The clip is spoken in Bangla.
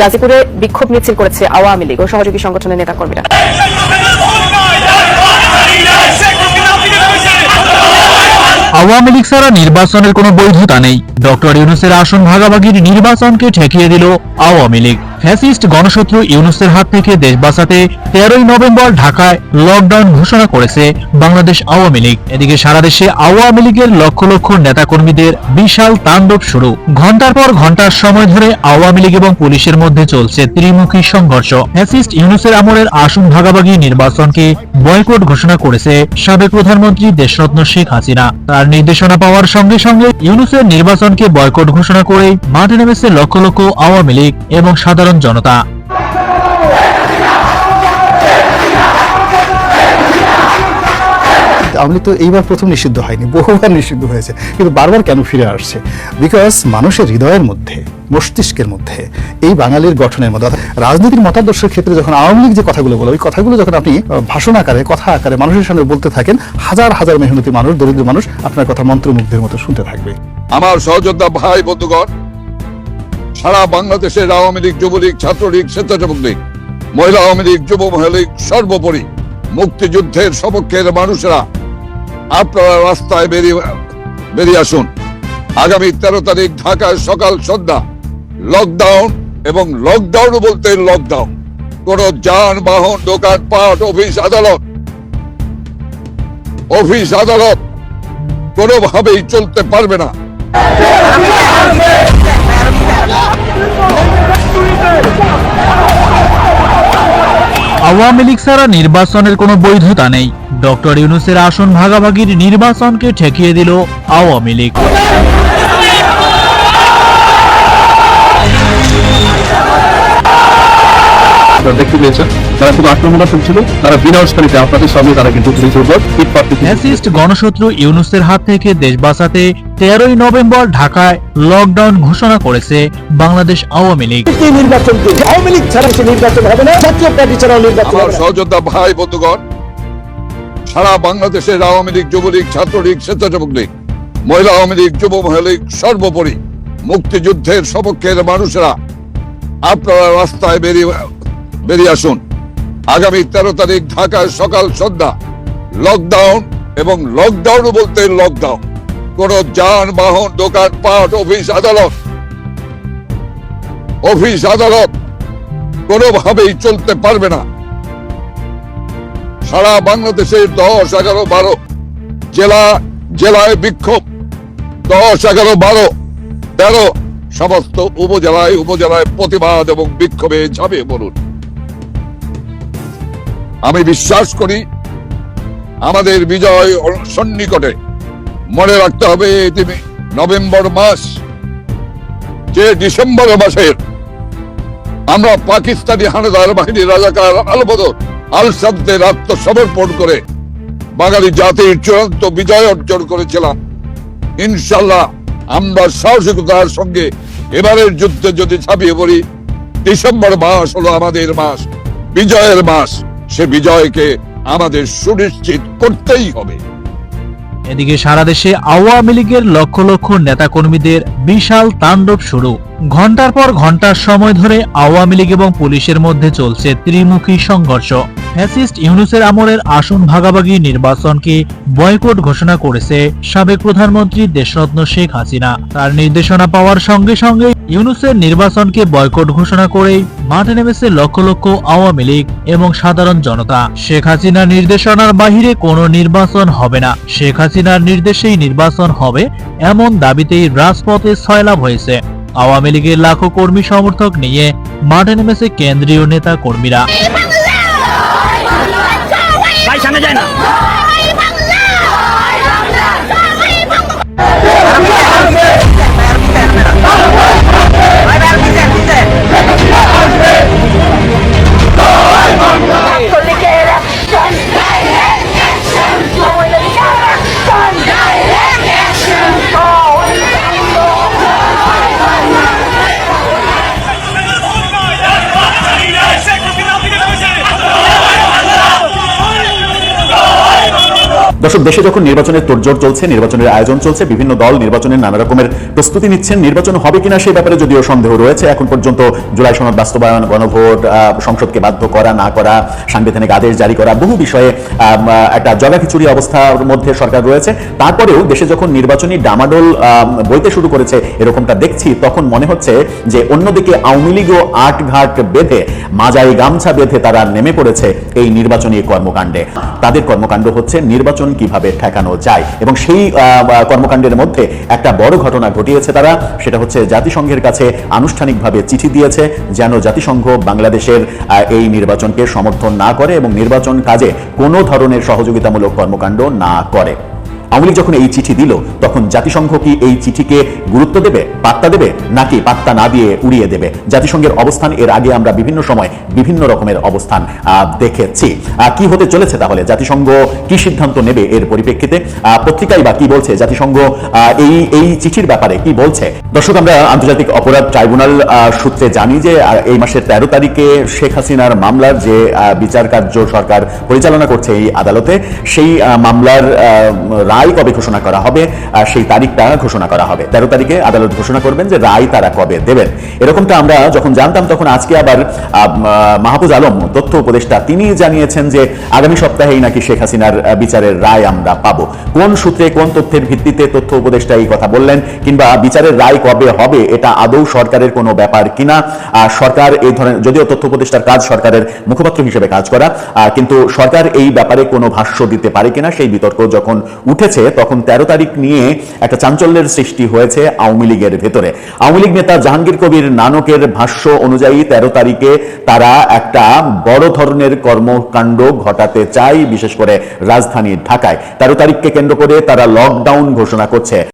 গাজীপুরে বিক্ষোভ মিছিল করেছে আওয়ামী লীগ ও সহযোগী সংগঠনের নেতাকর্মীরা। আওয়ামী লীগ ছাড়া নির্বাচনের কোনো বৈধতা নেই। ডক্টর ইউনুসের আসন ভাগাভাগির নির্বাচনকে ঠেকিয়ে দিল আওয়ামী লীগ। ফ্যাসিস্ট গণশত্রু ইউনুসের হাত থেকে দেশ বাঁচাতে তেরোই নভেম্বর ঢাকায় লকডাউন ঘোষণা করেছে বাংলাদেশ আওয়ামী লীগ। এদিকে সারা দেশে আওয়ামী লীগের লক্ষ লক্ষ নেতাকর্মীদের বিশাল তাণ্ডব শুরু। ঘণ্টার পর ঘণ্টার সময় ধরে আওয়ামী লীগ এবং পুলিশের মধ্যে চলছে ত্রিমুখী সংঘর্ষ। ফ্যাসিস্ট ইউনুসের আমলের আসন ভাগাভাগি নির্বাচনকে বয়কট ঘোষণা করেছে সাবেক প্রধানমন্ত্রী দেশরত্ন শেখ হাসিনা। তার নির্দেশনা পাওয়ার সঙ্গে সঙ্গে ইউনুসের নির্বাচনকে বয়কট ঘোষণা করেই মাঠে নেমেছে লক্ষ লক্ষ আওয়ামী লীগ এবং সাধারণ জনতা। আওয়ামী তো এইবার প্রথম নিষিদ্ধ হয়নি বহুবার নিষিদ্ধ হয়েছে কিন্তু বারবার কেন ফিরে আসছে? বিকজ মানুষের হৃদয়ের মধ্যে মস্তিষ্কের মধ্যে এই বাঙালির গঠনের মধ্যে রাজনীতির মতাদর্শের ক্ষেত্রে যখন আওয়ামী লীগ যে কথাগুলো বলে ওই কথাগুলো যখন আপনি ভাষণ আকারে কথা আকারে মানুষের সামনে বলতে থাকেন হাজার হাজার মেহনতি মানুষ দরিদ্র মানুষ আপনার কথা মন্ত্রমুগ্ধের মতো শুনতে থাকবে। আমার সহযোদ্ধা ভাই বন্ধুগণ সারা বাংলাদেশের আওয়ামী লীগ, যুবলীগ, ছাত্রলীগ স্বেচ্ছাসেবক লীগ মহিলা আওয়ামী লীগ, যুব মহিলা লীগ সর্বোপরি মুক্তিযুদ্ধের সপক্ষের মানুষেরা আপনারা রাস্তায় বেরিয়ে বেরিয়ে আসুন। আগামী তেরো তারিখ ঢাকায় সকাল সন্ধ্যা লকডাউন এবং লকডাউন বলতে লকডাউন কোন যানবাহন দোকানপাট অফিস, আদালত অফিস, আদালত কোনোভাবেই চলতে পারবে না। আওয়ামী লীগ ছাড়া নির্বাচনের কোনো বৈধতা নেই। ডক্টর ইউনুসের আসন ভাগাভাগির নির্বাচনকে ঠেকিয়ে দিল আওয়ামী লীগ। দেখতে পেয়েছেন? তারা খুব আক্রমণাত্মক ছিল তারা বিনা উস্কানিতে আপনাদের সামনে তারা কিন্তু ফ্যাসিস্ট গণশত্রু ইউনুসের হাত থেকে দেশ বাঁচাতে তেরোই নভেম্বর ঢাকায় লকডাউন ঘোষণা করেছে বাংলাদেশ আওয়ামী লীগ। এই আওয়ামী লীগ ছাড়া সে নির্বাচন হবে না জাতীয় পার্টি ছাড়াও নির্বাচন আমার সহযোদ্ধা ভাই বন্ধুগণ সারা বাংলাদেশের আওয়ামী লীগ যুবলীগ ছাত্রলীগ স্বেচ্ছাসেবক লীগ মহিলা আওয়ামী লীগ যুব মহিলা লীগ সর্বোপরি মুক্তিযুদ্ধের সপক্ষের মানুষেরা আপনারা রাস্তায় বেরিয়ে বেরিয়ে আসুন। আগামী তেরো তারিখ ঢাকায় সকাল সন্ধ্যা। লকডাউন এবং লকডাউন বলতে লকডাউন কোন যানবাহন দোকানপাট অফিস, আদালত। অফিস, আদালত কোনোভাবেই চলতে পারবে না। সারা বাংলাদেশের দশ, এগারো, বারো জেলা, জেলায় বিক্ষোভ। দশ, এগারো, বারো, তেরো সমস্ত উপজেলায় উপজেলায় প্রতিবাদ এবং বিক্ষোভে ঝাঁপিয়ে পড়ুন। আমি বিশ্বাস করি আমাদের বিজয় সন্নিকটে মনে রাখতে হবে নভেম্বর মাস, যে ডিসেম্বর মাসের আমরা পাকিস্তানি হানাদার বাহিনীর রাজাকার আলবদর আল সাবদের আত্মসমর্পণ করে বাঙালি জাতির চূড়ান্ত বিজয় অর্জন করেছিলাম। ইনশাল্লাহ আমরা সাহসিকতার সঙ্গে এবারের যুদ্ধে যদি ছাপিয়ে পড়ি, ডিসেম্বর মাস হলো আমাদের মাস, বিজয়ের মাস। সে বিজয়কে আমাদের সুনিশ্চিত করতেই হবে। এদিকে সারা দেশে আওয়ামী লীগের লক্ষ লক্ষ নেতাকর্মীদের বিশাল তাণ্ডব শুরু। ঘণ্টার পর ঘণ্টার সময় ধরে আওয়ামী লীগ এবং পুলিশের মধ্যে চলছে ত্রিমুখী সংঘর্ষ। ফ্যাসিস্ট ইউনুসের আমলের আসন ভাগাভাগি নির্বাচনকে বয়কট ঘোষণা করেছে সাবেক প্রধানমন্ত্রী দেশরত্ন শেখ হাসিনা। তার নির্দেশনা পাওয়ার সঙ্গে সঙ্গে ইউনুসের নির্বাচনকে বয়কট ঘোষণা করেই মাঠে নেমেছে লক্ষ লক্ষ আওয়ামী লীগ এবং সাধারণ জনতা। শেখ হাসিনার নির্দেশনার বাহিরে কোনো নির্বাচন হবে না। শেখ হাসিনার নির্দেশেই নির্বাচন হবে এমন দাবিতেই রাজপথে ছয়লাভ হয়েছে। আওয়ামী লীগের লাখো কর্মী সমর্থক নিয়ে মাঠে নেমেছে কেন্দ্রীয় নেতা কর্মীরা দর্শক, দেশে যখন নির্বাচনের তোড়জোড় চলছে, নির্বাচনের আয়োজন চলছে, বিভিন্ন দল নির্বাচনের নানা রকমের প্রস্তুতি নিচ্ছেন, নির্বাচন হবে কিনা সেই ব্যাপারে যদিও সন্দেহ রয়েছে, এখন পর্যন্ত জুলাই সনদ বাস্তবায়ন, গণভোট সংসদকে বাধ্য করা, না করা, সাংবিধানিক আদেশ জারি করা, বহু বিষয়ে একটা জগাখিচুড়ি অবস্থার মধ্যে সরকার রয়েছে। তারপরেও দেশে যখন নির্বাচনী ডামাডোল বইতে শুরু করেছে, এরকমটা দেখছি, তখন মনে হচ্ছে যে অন্যদিকে আওয়ামী লীগও আট ঘাট বেঁধে, মাজাই গামছা বেঁধে তারা নেমে পড়েছে এই নির্বাচনী কর্মকাণ্ডে। তাদের কর্মকাণ্ড হচ্ছে নির্বাচন কীভাবে ঠেকানো যায়? এবং সেই কর্মকাণ্ডের মধ্যে একটা বড় ঘটনা ঘটিয়েছে তারা, সেটা হচ্ছে জাতিসংঘের কাছে আনুষ্ঠানিকভাবে চিঠি দিয়েছে, যেন জাতিসংঘ বাংলাদেশের এই নির্বাচনকে সমর্থন না করে এবং নির্বাচন কাজে কোনো ধরনের সহযোগিতামূলক কর্মকাণ্ড না করে। আওয়ামী যখন এই চিঠি দিল তখন জাতিসংঘ কি এই চিঠিকে গুরুত্ব দেবে পাত্তা দেবে নাকি পাত্তা না দিয়ে উড়িয়ে দেবে? জাতিসংঘের অবস্থান এর আগে আমরা বিভিন্ন সময় বিভিন্ন রকমের অবস্থান দেখেছি। কি হতে চলেছে তাহলে? জাতিসংঘ কি সিদ্ধান্ত নেবে এর পরিপ্রেক্ষিতে? আহ, পত্রিকাই বা কি বলছে জাতিসংঘ? এই এই চিঠির ব্যাপারে কি বলছে? দর্শক আমরা আন্তর্জাতিক অপরাধ ট্রাইব্যুনাল সূত্রে জানি যে এই মাসের তেরো তারিখে শেখ হাসিনার মামলার যে বিচার কার্য সরকার পরিচালনা করছে এই আদালতে সেই মামলার আহ, রায় কবে ঘোষণা করা হবে? আহ, সেই তারিখটা ঘোষণা করা হবে। তেরো তারিখে আদালত ঘোষণা করবেন যে রায় তারা কবে দেবেন। এরকমটা আমরা যখন জানতাম তখন আজকে আবার মাহফুজ আলম তথ্য উপদেষ্টা তিনি জানিয়েছেন যে আগামী সপ্তাহেই নাকি শেখ হাসিনার বিচারের রায় আমরা পাবো। কোন সূত্রে কোন তথ্যের ভিত্তিতে তথ্য উপদেষ্টা এই কথা বললেন কিংবা বিচারের রায় কবে হবে এটা আদৌ সরকারের কোনো ব্যাপার কিনা? সরকার এই ধরনের যদিও তথ্য উপদেষ্টার কাজ সরকারের মুখপাত্র হিসেবে কাজ করা কিন্তু সরকার এই ব্যাপারে কোনো ভাষ্য দিতে পারে কিনা সেই বিতর্ক যখন উঠেছে তখন তেরো তারিখ নিয়ে একটা চাঞ্চল্যের সৃষ্টি হয়েছে আওয়ামী লীগের ভেতরে। আওয়ামী লীগ নেতা জাহাঙ্গীর কবির নানকের ভাষ্য অনুযায়ী তেরো তারিখে তারা একটা বড় ধরনের কর্মকাণ্ড ঘটাতে চায়, বিশেষ করে রাজধানী ঢাকায়। তেরো তারিখকে কেন্দ্র করে তারা লকডাউন ঘোষণা করছে।